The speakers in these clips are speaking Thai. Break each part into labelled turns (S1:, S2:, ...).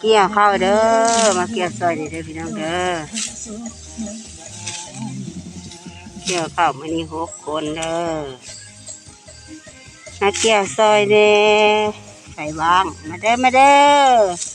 S1: เกี่ยวข้าวเด้อ มาเกี่ยวซอยเด้อพี่น้องเด้อ เกี่ยวข้าวมานี่หกคนเด้อ มาเกี่ยวซอยเด้ใส่บ้าง มาเด้อ มาเด้อ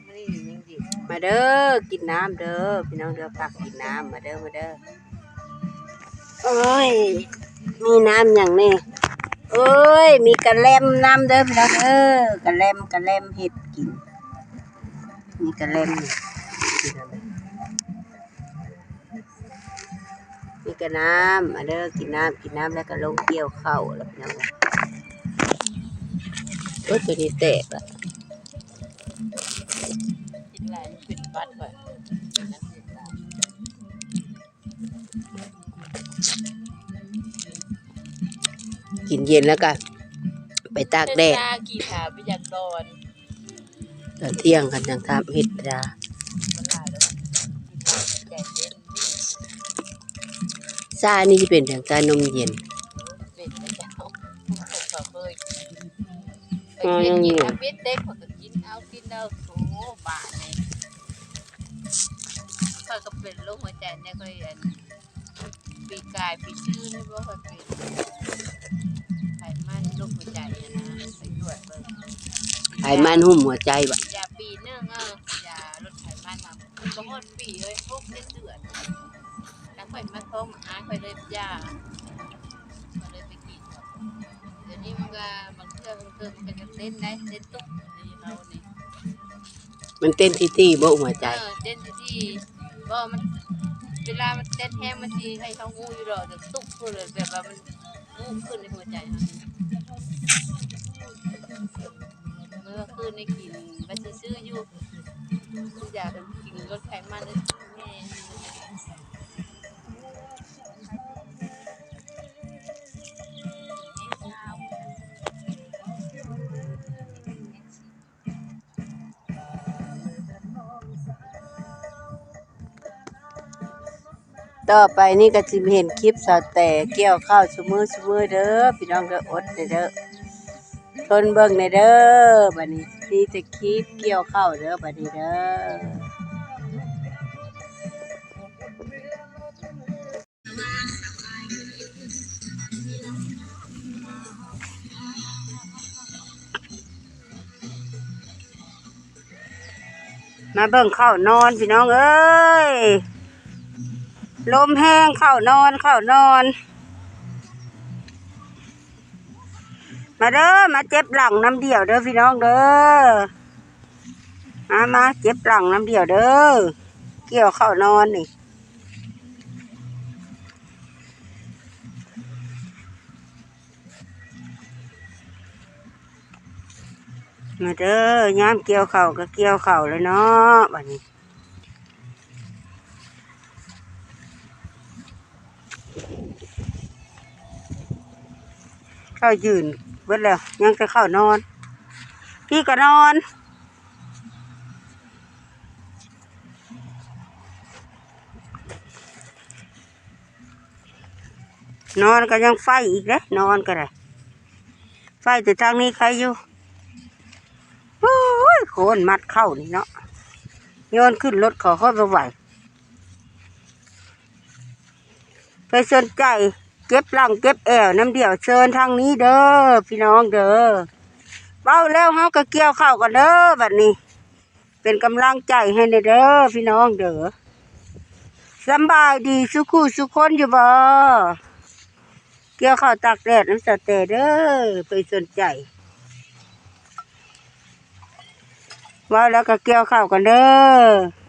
S1: มาเด้อกินน้ำเด้อพี่น้องเด้อพักกินน้ำมาเด้อมาเด้อโอ้ยมีน้ำอย่างนี้เอ้ยมีกระแลมน้ำเด้อพี่น้องเด้อกระแลมกระแลมเห็ดกิน มีกระแลมมีกระน้ำมาเด้อกินน้ำกินน้ำแล้วก็ลงเกี่ยวเข้าแล้วพี่น้องเอ้ยตัวนี้แตกละ
S2: หลายเป็นบัดก่อน
S1: กินเย็นแล้วก็ไปตากแดด
S2: ตากี่ขาไปยากนอน
S1: ตอนเที่ยงกันจังทำเห็ดดา
S2: มันหลา
S1: ซานี่จะเป็นทางการนมเย็น
S2: เป็นไม่เจ้าขอบเลย
S1: อ๋อ
S2: ไป
S1: ยังอยู่
S2: กิน เอาเป็ดเด็กเขาก็กินเอากินเอาโถบาทเลยเขาก็เป็นโรคหัวใจเนี่ยก็อันปีกายปีชื่อนี่ว่าเขาเป็นไขมันโรคหัวใจอะนะไปตรวจเบิ่ง
S1: ไขมันหุ้มหัวใจบะ
S2: ยาปีหนึงเออยาลดไขมันมาบางคนปีเลยพวกเจ็ดเดือนแล้วค่อยมาท้องอาค่อยเลยยาก็เลยไปกินเดี๋ยวนี้มันก็บางเทื่อบางเทื่อมันก็จะเต้นได้เต้นตุ๊กนี่เราเนี่ย
S1: มันเต้นที่ที่บ่หัวใจ
S2: เออเต้นที่ที่บ่มันเวลามันเต้นแห้งมันทีให้เขางูอยู่หรอกจะตุ๊กขึ้นเลยแบบว่ามันงูขึ้นในหัวใจค่ะเมื่อคืนในกินมันจะซื้ออยู่อยากกินรสไขมันเลยแม่
S1: ต่อไปนี่ก็จะเห็นคลิปสาวแต่เกี่ยวข้าวสมือสมือเด้อพี่น้องเด้ออดเด้อทนเบิ่งในเด้อบัดนี้นี่จะคลิปเกี่ยวข้าวเด้อบัดนี้เด้อมาเบิ่งข้าวนอนพี่น้องเอ้ย ลมแห้งเข้านอนเข้านอน มาเด้อมาเจ็บหลังน้ำเดียวเด้อพี่น้องเด้อมามาเจ็บหลังน้ำเดียวเด้อเกี่ยวเข้านอนนี่มาเด้อยามเกี่ยวเข่าก็เกี่ยวเข่าเลยเนาะบัดนี้ เข้ายืนเบิดแล้ว ยังจะเข้านอน พี่ก็นอนนอนก็ยังไฟอีกเลยนอนก็ได้ไฟแต่ทางนี้ใครอยู่โอ้ยโคนมัดเข้านี่เนาะโยนขึ้นรถขอเข้าไปไหวไปสนใจ เก็บหลังเก็บแอวน้ำเดี่ยวเชิญทางนี้เด้อพี่น้องเด้อเบ้าแล้วเฮาก็เกี่ยวเข้ากันเด้อบัดนี้ เป็นกำลังใจให้เด้อพี่น้องเด้อสบายดีสุขุสุคนอยู่บ่เกี่ยวข้าวตากแดดน้ำสเตเด้อไปสนใจว่าแล้วก็เกี่ยวข้าวกันเด้อ